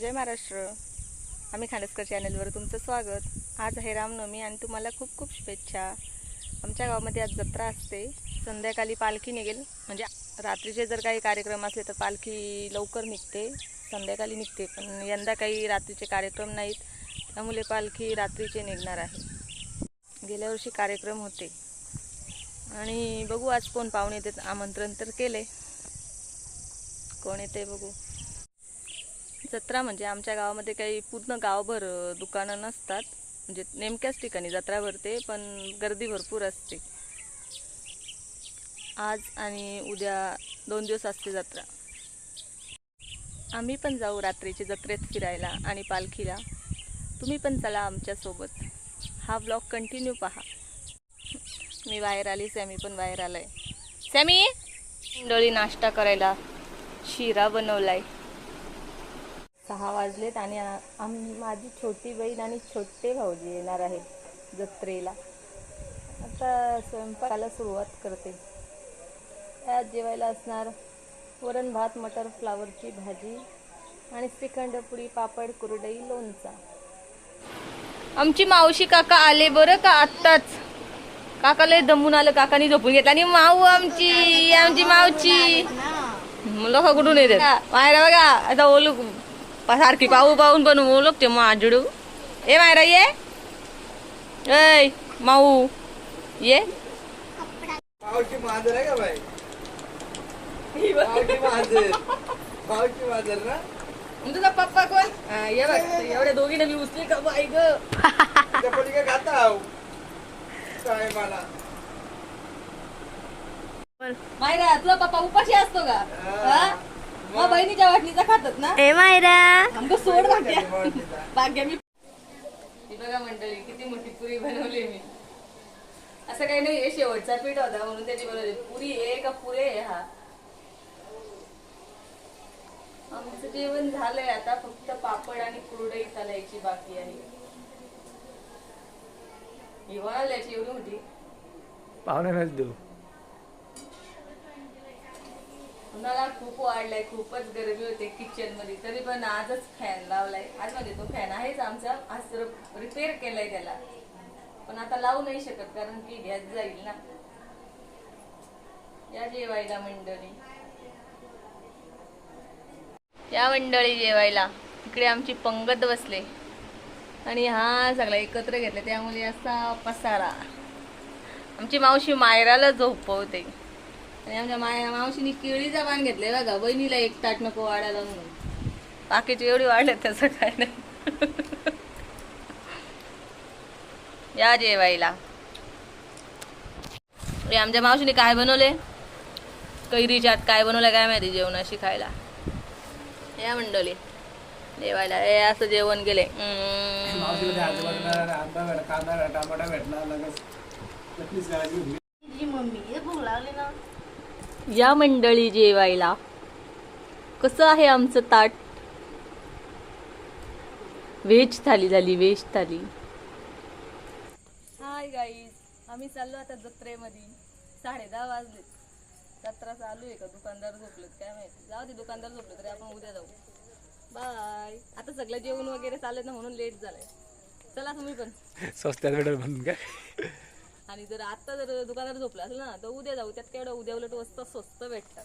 जय महाराष्ट्र. आम्ही खांडसकर चॅनलवर तुमचं स्वागत. आज आहे रामनवमी आणि तुम्हाला खूप खूप शुभेच्छा. आमच्या गावामध्ये आज जत्रा असते. संध्याकाळी पालखी निघेल. म्हणजे रात्रीचे जर काही कार्यक्रम असले तर पालखी लवकर निघते. संध्याकाळी निघते पण यंदा काही रात्रीचे कार्यक्रम नाहीत. त्यामुळे पालखी रात्रीचे निघणार आहे. गेल्या वर्षी कार्यक्रम होते. आणि बघू आज कोण पाहुणे येते आमंत्रण तर केले कोण येते बघू. जत्रा म्हणजे आमच्या गावामध्ये काही पूर्ण गावभर दुकानं नसतात. म्हणजे नेमक्याच ठिकाणी जत्रा भरते पण गर्दी भरपूर असते. आज आणि उद्या दोन दिवस असते जत्रा. आम्ही पण जाऊ रात्रीची जत्रेत फिरायला आणि पालखीला. तुम्ही पण चला आमच्यासोबत. हा ब्लॉग कंटिन्यू पहा. मी बाहेर आली सॅमी पण बाहेर आलाय. सॅमी! डोळी नाश्ता करायला शिरा बनवलाय. सहा वाजलेत आणि आम माझी छोटी बहीण आणि छोटे भाऊजी येणार आहेत जत्रेला. आता स्वयंपाकाला सुरुवात करते. त्यात जेवायला असणार वरण भात मटर फ्लावरची भाजी आणि श्रीखंड पुडी पापड कुरडई लोणचा. आमची मावशी काका आले बरं का आत्ताच? काका लय दमून आलं काकानी झोपून घेतला. आणि माऊ आमची आमची मावची लोक कुठून येतात? मायरा बघा. आता ओळख सारखी पाहू पाहून पण ओळखते माजडू. ए मायरा ये. ऐ माऊ. ये. पावची मांजर आहे का बाई? पावची मांजर. पावची मांजर ना? तुझा पप्पा कोण? ये बघ. एवढ्या दोघीने मी उचली का बाई ग? त्या पली काय खाता आहो. काय मला? मायरा तुझा पप्पा उपाशी असतो का? मग बहिणीच्या वाटणीचा खातात ना? ए मायरा. आमचं सोड भाग्या. मावशीचा. भाग्या मी ही बघा मंडळी किती मोठी पुरी बनवली मी. असं काही नाही हे शेवटचा पीठ होता म्हणून त्याची बनवली. पुरी आहे का पुरे आहे हा? आमचं जेवण झालंय आता फक्त पापड आणि कुरडई चालायची बाकी आहे. ही बनवल्याची एवढी मोठी. पाहुण्यालाच देऊ. उन्हाळा खूप वाढलाय खूपच गरमी होते किचनमध्ये. तरी पण आजच फॅन लावलाय. आज म्हणजे तो फॅन आहेच आमचा. आज रिपेअर केलाय त्याला. पण आता लावू नाही शकत कारण की गॅस जाईल ना. या जेवायला मंडळी. या मंडळी जेवायला. इकडे आमची पंगत बसले. आणि हा सगळा एकत्र घेतला. त्यामुळे असा पसारा. आमची मावशी मायराला झोपवते. आणि आमच्या माया मावशीने केळीचा पान घेतलंय बघा. बहिणीला एक ताट नको वाढायला म्हणून. बाकीची एवढी वाढले तसं काय नाही या जेवायला. हे आमच्या मावशीने काय बनवले? कैरी चाट काय बनवलं काय माहिती जेवणाशी खायला. या मंडळी. जेवायला. हे असं जेवण गेले. मम्मी भूक लागली ना. या मंडळी जेवायला. कसं आहे आमचं ताट? व्हेज थाली झाली व्हेज थाली. हाय गाईज आम्ही चाललो आता जत्रेमध्ये. साडे दहा वाजले. जत्रा चालू आहे का? दुकानदार झोपलेत काय माहिती? जाऊ दे दुकानदार झोपले तरी आपण उद्या जाऊ. बाय आता सगळं जेवण वगैरे चालत ना म्हणून लेट झालंय. चला तुम्ही पण. स्वस्त्यात भेटेल म्हणून काय आणि जर आता जर दुकानात झोपला असेल ना तर उद्या जाऊ. त्यात केवढं उद्या उलट वस्त स्वस्त भेटतात.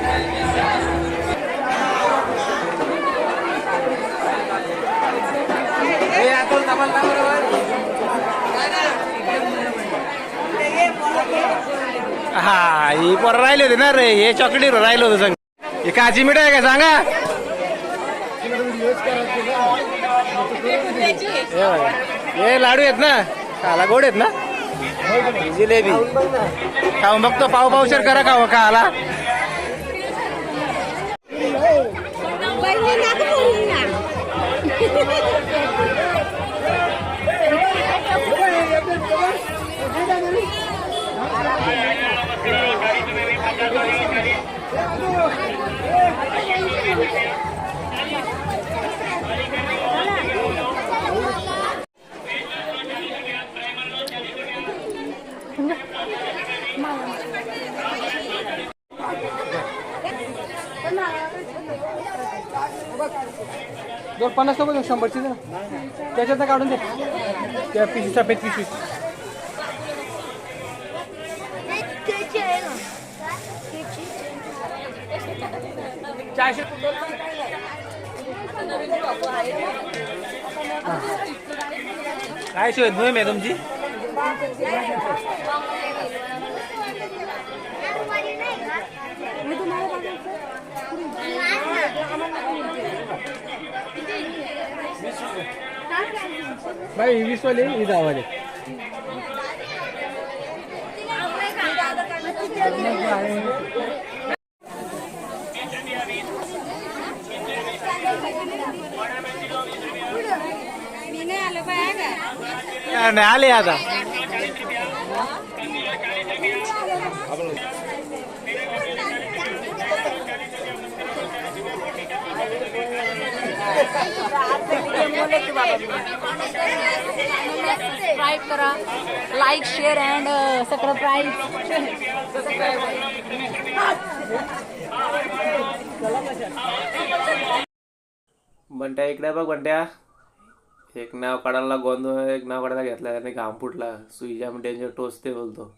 हा ही पोरं राहिले होते ना रे हे चॉकलेट हिरो राहिलं होतं सगळं हे काची मिठाई आहे का सांगा? हे बघा. हे लाडू आहेत ना काला गोड आहेत ना. जिलेबी. खाऊन बघतो पाव पावशेर करा खाऊ खाला. दोन पन्नास सोबत शंभरची ना त्याच्यात काढून दे. त्या पिशवी सफेद पिशवी चारशे काय शोध मोहीम आहे तुमची? भाई वीस वाले ही दहा वाले नाही आले आता. सबस्क्राईब करा. Like share and subscribe Bantya इकडे बघ बंट्या एक नाव काढायला गोंधळ एक नाव काढायला घेतला आणि घाम फुटला. सुईजाम डेंजर डेंजर टोचते बोलतो.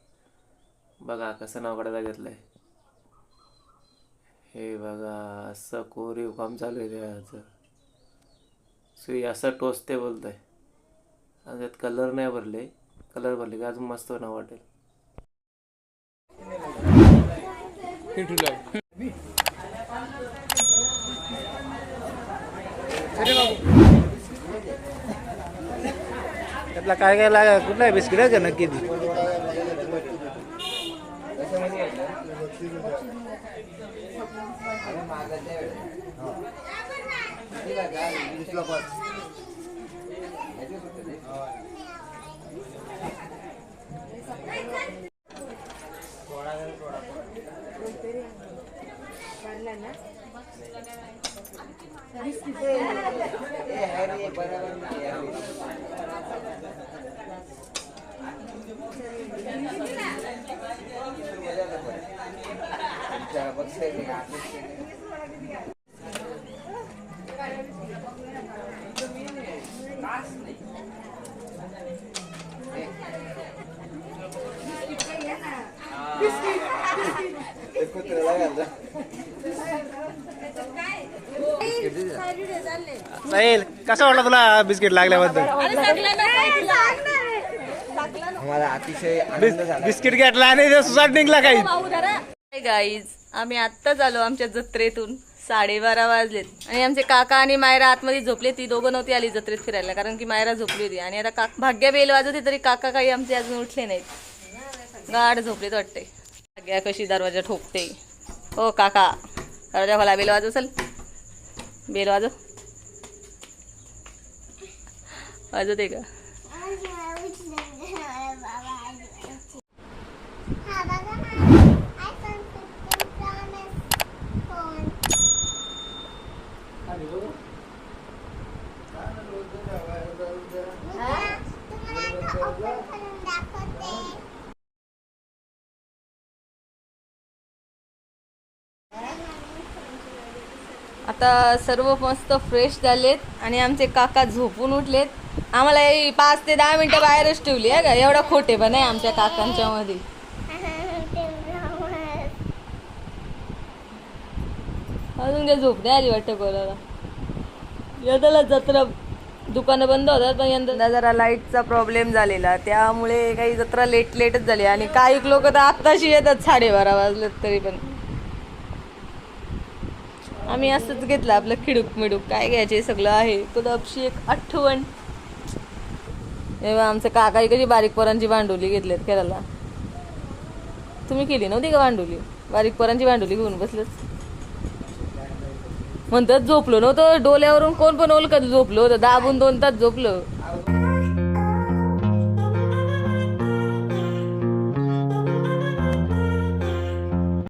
बघा कसं नाव काढायला घेतलंय. हे बघा असं कोरीव काम चालू आहे त्याचं सुई असं टोचते बोलतोय. आणि त्यात कलर नाही भरले. कलर भरले का अजून मस्त नाव वाटेल. त्यातला काय काय लागा कुठला आहे बिस्किट आहे का नक्की? ती साहिल कसं वाटलं तुला बिस्किट लागल्याबद्दल? आम्हाला अतिशय बिस्किट घेतला आणि सुसाट निघला काही. गाईज आम्ही आत्ताच आलो आमच्या जत्रेतून. साडेबारा वाजलेत. आणि आमचे काका आणि मायरा आतमध्ये झोपले ती दोघं नव्हती आली जत्रेत फिरायला कारण की मायरा झोपली होती. आणि आता का भाग्या बेल वाजवते तरी काका काही आमचे अजून उठले नाहीत. गाड झोपलेत वाटते. भाग्या कशी दरवाजा ठोकते. हो काका. दरवाजा खोला बेल वाजव चल. बेल वाजव. वाजवते का? आता सर्व मस्त फ्रेश झालेत आणि आमचे काका झोपून उठलेत. आम्हाला पाच ते दहा मिनिटं बाहेरच ठेवली आहे का? एवढा खोटे पण आहे आमच्या काकांच्या मध्ये अजून काय झोप नाही आली वाटतं कोणाला. यंदाला जत्रा दुकानं बंद होतात पण यंदा जरा लाईटचा प्रॉब्लेम झालेला. त्यामुळे काही जत्रा लेट लेटच झाली. आणि काही लोक तर आत्ताशी येतात साडेबारा वाजलेत तरी पण. आम्ही असंच घेतलं आपलं खिडूक मिडूक. काय घ्यायचे सगळं आहे. कुदापशी एक आठवण. तेव्हा आमचं काका कशी बारीक पोरांची भांडुली आहेत करायला तुम्ही केली नव्हती का भांडोली बारीक पोरांची भांडुली घेऊन बसलंच म्हणतात झोपलो नव्हतं डोल्यावरून कोण पण ओळखत झोपलो होतं. दाबून दोन तास झोपलं.